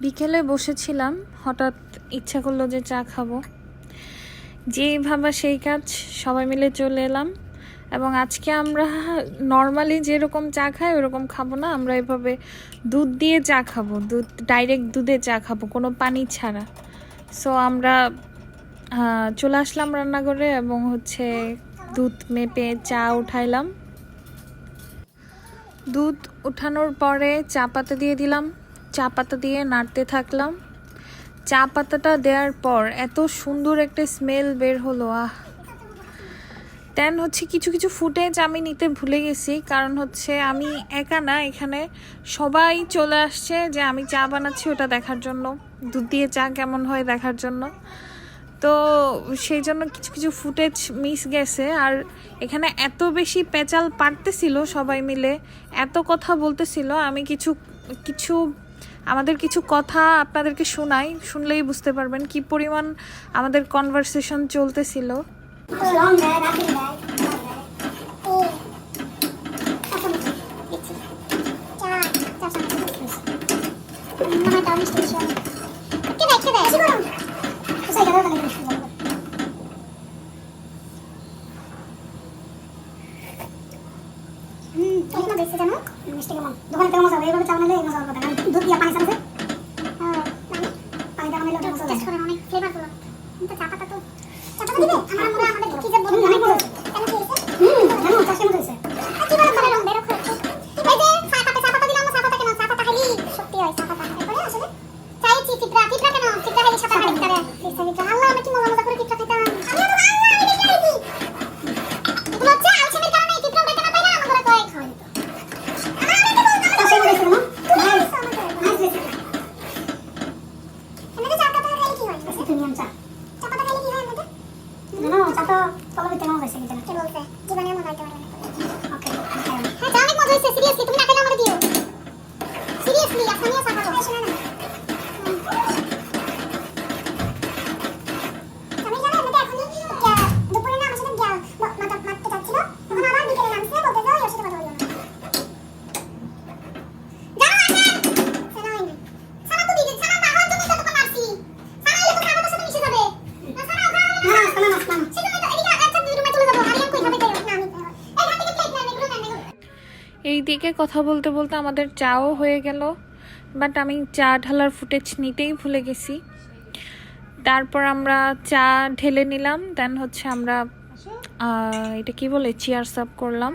বিকেলে বসেছিলাম, হঠাৎ ইচ্ছা করল যে চা খাব। যেই ভাবা সেই কাজ, সবাই মিলে চলে এলাম। এবং আজকে আমরা নর্মালি যেরকম চা খাই, ওরকম খাব না। আমরা এভাবে দুধ দিয়ে চা খাব। দুধ ডাইরেক্ট দুধে চা খাব, কোনো পানি ছাড়া। সো আমরা চলে আসলাম রান্নাঘরে এবং হচ্ছে দুধ মেপে চা উঠাইলাম। দুধ উঠানোর পরে চা পাতা দিয়ে দিলাম। চা পাতা দিয়ে নাড়তে থাকলাম। চা পাতাটা দেওয়ার পর এত সুন্দর একটা স্মেল বের হলো, আহ। দেন হচ্ছে কিছু কিছু ফুটেজ আমি নিতে ভুলে গেছি, কারণ হচ্ছে আমি একা না, এখানে সবাই চলে আসছে যে আমি চা বানাচ্ছি ওটা দেখার জন্য। দুধ দিয়ে চা কেমন হয় দেখার জন্য। তো সেই জন্য কিছু কিছু ফুটেজ মিস গেছে। আর এখানে এত বেশি পেঁচাল পারতেছিল সবাই মিলে, এত কথা বলতেছিল, আমি কিছু কিছু আমাদের কিছু কথা আপনাদেরকে শোনাই শুনলেই বুঝতে পারবেন কি পরিমাণ আমাদের কনভারসেশন চলতেছিল। Thank bag, হুম কেমন দেখছে জানো? মিষ্টি কেমন? দোকানে মজা হবে এইভাবে চা বানালে এই হবে না দুধ দিয়ে পানি চালাতে পানি দিয়ে বানালে ওটা মজা হবে করে অনেক ফ্লেভারফুল কিন্তু চা পাতা তো চা পাতা দিবে আমার আমাদের কি যে বলুন অনেক মজা কেন কি হয়েছে? হুম জানো চা কেমন হয়েছে। কি বলে? করে রং বেরো করে এই যে চা পাতা চা পাতা দিলাম চা পাতা কেন? চা পাতা খালি সত্যি হয় চা পাতা এরপরে আসলে চাইছি চিত্রা চিত্রা কেন? চিত্রা খালি সাদা খালি করে চিত্রা চিত্রা। আল্লাহ আমি কি মজা to, to by być te nowe, się widzę. Te nowe. Dziwane model. Okej, okej. Tak, jak model się, serio, এই দিকে কথা বলতে বলতে আমাদের চাও হয়ে গেল বাট আমি চা ঢালার ফুটেজ নিতেই ভুলে গেছি। তারপর আমরা চা ঢেলে নিলাম দেন হচ্ছে আমরা এটা কি বলে চেয়ার সাপ করলাম।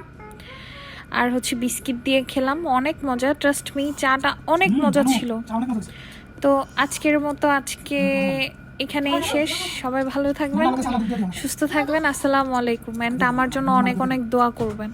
আর হচ্ছে বিস্কিট দিয়ে খেলাম অনেক মজা ট্রাস্ট মি চাটা অনেক মজা ছিল। তো আজকের মতো আজকে এখানেই শেষ সবাই ভালো থাকবেন সুস্থ থাকবেন আসসালামু আলাইকুম অ্যান্ড আমার জন্য অনেক অনেক দোয়া করবেন।